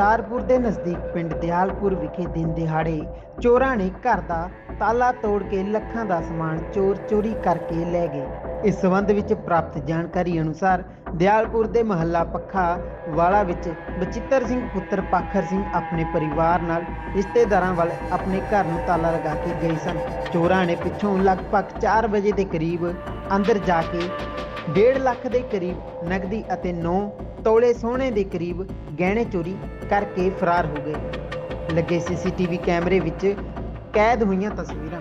ਕਰਤਾਰਪੁਰ ਦੇ ਨਜ਼ਦੀਕ ਪਿੰਡ ਦਿਆਲਪੁਰ ਵਿਖੇ ਦਿਨ ਦਿਹਾੜੇ ਚੋਰਾਂ ਨੇ ਘਰ ਦਾ ਤਾਲਾ ਤੋੜ ਕੇ ਲੱਖਾਂ ਦਾ ਸਮਾਨ ਚੋਰ ਚੋਰੀ ਕਰਕੇ ਲੈ ਗਏ। ਇਸ ਸਬੰਧ ਵਿੱਚ ਪ੍ਰਾਪਤ ਜਾਣਕਾਰੀ ਅਨੁਸਾਰ ਦਿਆਲਪੁਰ ਦੇ ਮਹੱਲਾ ਪੱਖਾ ਵਾਲਾ ਵਿੱਚ ਬਚਿੱਤਰ ਸਿੰਘ ਪੁੱਤਰ ਪਾਖਰ ਸਿੰਘ ਆਪਣੇ ਪਰਿਵਾਰ ਨਾਲ ਰਿਸ਼ਤੇਦਾਰਾਂ ਵੱਲ ਆਪਣੇ ਘਰ ਨੂੰ ਤਾਲਾ ਲਗਾ ਕੇ ਗਏ ਸਨ। ਚੋਰਾਂ ਨੇ ਪਿੱਛੋਂ ਲਗਭਗ 4 ਵਜੇ ਦੇ ਕਰੀਬ ਅੰਦਰ ਜਾ ਕੇ 1.5 ਲੱਖ ਦੇ ਕਰੀਬ ਨਗਦੀ ਅਤੇ 9 ਤੋਲੇ ਸੋਨੇ ਦੇ ਕਰੀਬ ਗਹਿਣੇ ਚੋਰੀ ਕਰਕੇ ਫਰਾਰ ਹੋ ਗਏ। ਲੱਗੇ ਸੀਸੀਟੀਵੀ ਕੈਮਰੇ ਵਿੱਚ ਕੈਦ ਹੋਈਆਂ ਤਸਵੀਰਾਂ।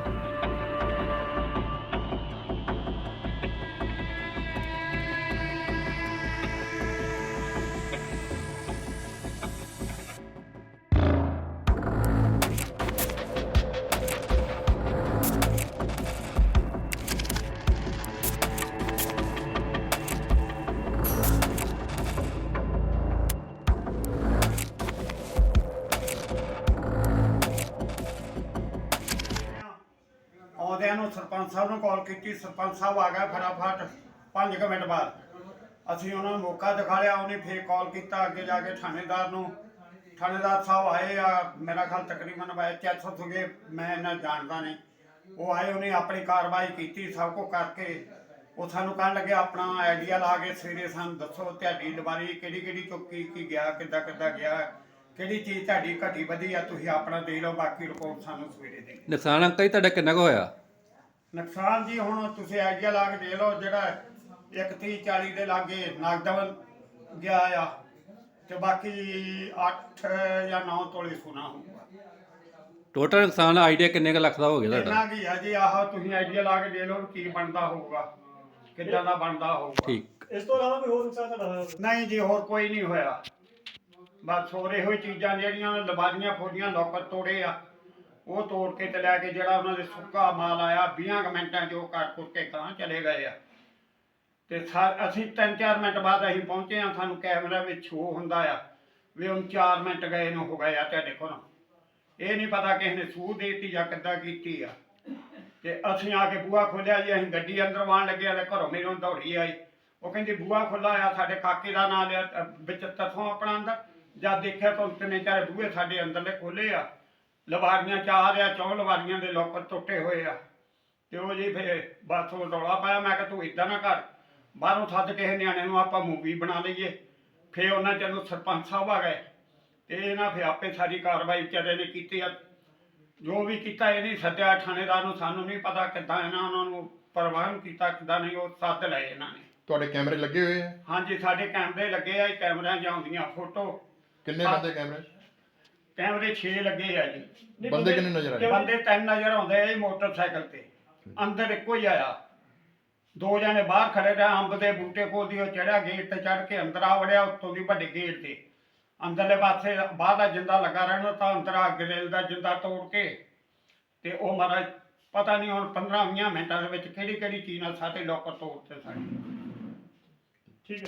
ਆਉਂਦਿਆਂ ਨੂੰ ਸਰਪੰਚ ਸਾਹਿਬ ਨੂੰ ਕਾਲ ਕੀਤੀ, ਸਰਪੰਚ ਸਾਹਿਬ ਆ ਗਏ ਫਟਾਫਟ 5 ਮਿੰਟ ਬਾਅਦ। ਅਸੀਂ ਉਹਨਾਂ ਨੂੰ ਮੌਕਾ ਦਿਖਾ ਲਿਆ, ਉਹਨੇ ਫੇਰ ਕਾਲ ਕੀਤਾ ਅੱਗੇ ਜਾ ਕੇ ਥਾਣੇਦਾਰ ਨੂੰ। ਥਾਣੇਦਾਰ ਸਾਹਿਬ ਆਏ ਆ, ਮੇਰਾ ਖਿਆਲ ਤਕਰੀਬਨ ਬਾਈ ਚੈੱਕ ਸੀਗੇ ਮੈਂ ਇਹਨਾਂ ਜਾਣਦਾ ਨਹੀਂ। ਉਹ ਆਏ, ਉਹਨੇ ਆਪਣੀ ਕਾਰਵਾਈ ਕੀਤੀ ਸਭ ਕੁਝ ਕਰਕੇ। ਉਹ ਸਾਨੂੰ ਕਹਿਣ ਲੱਗੇ, ਆਪਣਾ ਆਈਡੀਆ ਲਾ ਕੇ ਸਵੇਰੇ ਸਾਨੂੰ ਦੱਸੋ ਤੁਹਾਡੀ ਲਵਾਰੀ ਕਿਹੜੀ ਕਿਹੜੀ ਚੁੱਕੀ ਕੀ ਗਿਆ, ਕਿੱਦਾਂ ਕਿੱਦਾਂ ਗਿਆ, ਕਿਹੜੀ ਚੀਜ਼ ਤੁਹਾਡੀ ਘਟੀ ਵਧੀ ਆ, ਤੁਸੀਂ ਆਪਣਾ ਦੇ ਲਓ, ਬਾਕੀ ਰਿਪੋਰਟ ਸਾਨੂੰ ਸਵੇਰੇ ਦੇ ਨੁਕਸਾਨ ਅੰਕਲ ਜੀ ਤੁਹਾਡਾ ਕਿੰਨਾ ਕੁ ਹੋਇਆ? ਨੁਕਸਾਨ ਜੀ ਹੁਣ ਤੁਸੀਂ ਆਈਡੀਆ ਲਾ ਕੇ ਦੇ ਲਓ ਜਿਹੜਾ 31 40 ਦੇ ਲਾਗੇ ਨਗਦਵਲ ਗਿਆ ਆ ਤੇ ਬਾਕੀ 8 ਜਾਂ 9 ਤੋਲੇ ਸੋਨਾ ਹੋਊਗਾ। ਟੋਟਲ ਨੁਕਸਾਨ ਆਈਡੀਆ ਕਿੰਨੇ ਕੁ ਲੱਖ ਦਾ ਹੋ ਗਿਆ ਤੁਹਾਡਾ? ਇੰਨਾ ਕੀ ਆ ਜੀ ਆਹ ਤੁਸੀਂ ਆਈਡੀਆ ਲਾ ਕੇ ਦੇ ਲਓ ਕੀ ਬਣਦਾ ਹੋਊਗਾ ਕਿੱਦਾਂ ਦਾ ਬਣਦਾ ਹੋਊਗਾ। ਠੀਕ। ਇਸ ਤੋਂ ਇਲਾਵਾ ਕੋਈ ਹੋਰ ਨੁਕਸਾਨ ਤੁਹਾਡਾ ਹੋਇਆ? ਨਹੀਂ ਜੀ ਹੋਰ ਕੋਈ ਨਹੀਂ ਹੋਇਆ। ਬਸ ਹੋਰ ਇਹੋ ਹੀ ਚੀਜ਼ਾਂ ਜਿਹੜੀਆਂ ਲਬਾਦੀਆਂ ਫੋਡੀਆਂ ਲੋਕਰ ਤੋੜੇ ਆ। ਉਹ ਤੋੜ ਕੇ ਤੇ ਲੈ ਕੇ ਜਿਹੜਾ ਉਹਨਾਂ ਦੇ ਸੁੱਕਾ ਮਾਲ ਆਇਆ 20 ਕੁ ਮਿੰਟਾਂ 'ਚ ਉਹ ਕਰ ਕੁਰ ਕੇ ਕਾਂ ਚਲੇ ਗਏ ਆ। ਤੇ ਸਾ- ਅਸੀਂ 3-4 ਮਿੰਟ ਬਾਅਦ ਅਸੀਂ ਪਹੁੰਚੇ ਆ ਸਾਨੂੰ ਕੈਮਰਾ ਵਿੱਚ ਸ਼ੋ ਹੁੰਦਾ ਆ ਵੀ ਹੁਣ 4 ਮਿੰਟ ਗਏ ਨੂੰ ਹੋ ਗਏ ਆ ਤੁਹਾਡੇ ਕੋਲ। ਇਹ ਨਹੀਂ ਪਤਾ ਕਿਸੇ ਨੇ ਸੂਹ ਦੇਤੀ ਜਾਂ ਕਿੱਦਾਂ ਕੀਤੀ ਆ। ਤੇ ਅਸੀਂ ਆ ਕੇ ਬੂਆ ਖੋਲਿਆ ਜੀ, ਅਸੀਂ ਗੱਡੀ ਅੰਦਰ ਵਾਣ ਲੱਗੇ ਤੇ ਘਰੋਂ ਮੇਰੇ ਨੂੰ ਦੌੜੀ ਆਈ। ਉਹ ਕਹਿੰਦੀ ਬੂਆ ਖੁੱਲਾ ਆ, ਸਾਡੇ ਕਾਕੇ ਦਾ ਨਾਂ ਲਿਆ ਵਿੱਚ ਤਥੋਂ ਆਪਣਾ ਅੰਦਰ। ਜਦ ਦੇਖਿਆ ਤਾਂ ਤਿੰਨੇ ਚਾਰੇ ਬੂਹੇ ਸਾਡੇ ਅੰਦਰਲੇ ਖੋਲੇ ਆ। ਲਵਾਰੀਆਂ ਚਾਰ ਆ ਚੌਂ ਲਵਾਰੀਆਂ ਦੇ ਲੋਕਰ ਟੁੱਟੇ ਹੋਏ ਆ। ਤੇ ਉਹ ਜੀ ਫਿਰ ਬਸ ਉਹ ਰੌਲਾ ਪਾਇਆ ਮੈਂ ਕਿਹਾ ਤੂੰ ਇਦਾਂ ਨਾ ਕਰ ਬਾਹਰੋਂ ਸੱਦ ਕਿਸੇ ਨਿਆਣੇ ਨੂੰ ਆਪਾਂ ਮੂਵੀ ਬਣਾ ਲਈਏ। ਫਿਰ ਉਹਨਾਂ ਚਿਰ ਨੂੰ ਸਰਪੰਚ ਸਾਹਿਬ ਆ ਗਏ। ਤੇ ਇਹਨਾਂ ਫਿਰ ਆਪੇ ਸਾਰੀ ਕਾਰਵਾਈ ਵਿਚਾਰੇ ਨੇ ਕੀਤੀ ਆ। ਜੋ ਵੀ ਕੀਤਾ ਇਹ ਨਹੀਂ ਸੱਦਿਆ ਥਾਣੇਦਾਰ ਨੂੰ ਸਾਨੂੰ ਨਹੀਂ ਪਤਾ ਕਿੱਦਾਂ ਇਹਨਾਂ ਉਹਨਾਂ ਨੂੰ ਪ੍ਰਵਾਨ ਕੀਤਾ ਕਿੱਦਾਂ ਨਹੀਂ ਉਹ ਸੱਦ ਲਏ ਇਹਨਾਂ ਨੇ। ਤੁਹਾਡੇ ਕੈਮਰੇ ਲੱਗੇ ਹੋਏ ਆ? ਹਾਂਜੀ ਸਾਡੇ ਕੈਮਰੇ ਲੱਗੇ ਆ ਇਹ ਕੈਮਰਿਆਂ 'ਚ ਆਉਂਦੀਆਂ ਫੋਟੋ। ਕਿੰਨੇ। ਬੰਦੇ ਕੈਮਰੇ ਕੈਮਰੇ 6 ਲੱਗੇ ਆ ਜੀ। ਬੰਦੇ ਕਿੰਨੇ ਨਜ਼ਰ ਆਏ ਬੰਦੇ ਤਿੰਨ ਨਜ਼ਰ ਆਉਂਦੇ ਆ ਜੀ ਮੋਟਰਸਾਈਕਲ ਤੇ। ਅੰਦਰ ਇੱਕੋ ਹੀ ਆਇਆ। ਦੋ ਜਣੇ ਬਾਹਰ ਖੜੇ ਰਹੇ ਅੰਬ ਦੇ ਬੂਟੇ ਕੋਲ ਦੀ ਉਹ ਚੜਿਆ ਗੇਟ ਤੇ ਚੜ ਕੇ ਅੰਦਰ ਆ ਵੜਿਆ ਉੱਤੋਂ ਦੀ ਵੱਡੇ ਗੇਟ ਤੇ। ਅੰਦਰਲੇ ਪਾਸੇ ਬਾਹਰਲਾ ਜਿੰਦਾ ਲੱਗਾ ਰਹਿਣਾ ਤਾਂ ਅੰਦਰ ਆ ਗ੍ਰਿਲ ਦਾ ਜਿੰਦਾ ਤੋੜ ਕੇ। ਤੇ ਉਹ ਮਹਾਰਾਜ ਪਤਾ ਨਹੀਂ ਹੁਣ 15 20 ਮਿੰਟਾਂ ਦੇ ਵਿੱਚ ਕਿਹੜੀ ਕਿਹੜੀ ਚੀਜ਼ ਨਾਲ ਸਾਡੇ ਲੋਕਰ ਤੋੜਤੇ ਸਾਡੇ। ਠੀਕ ਹੈ।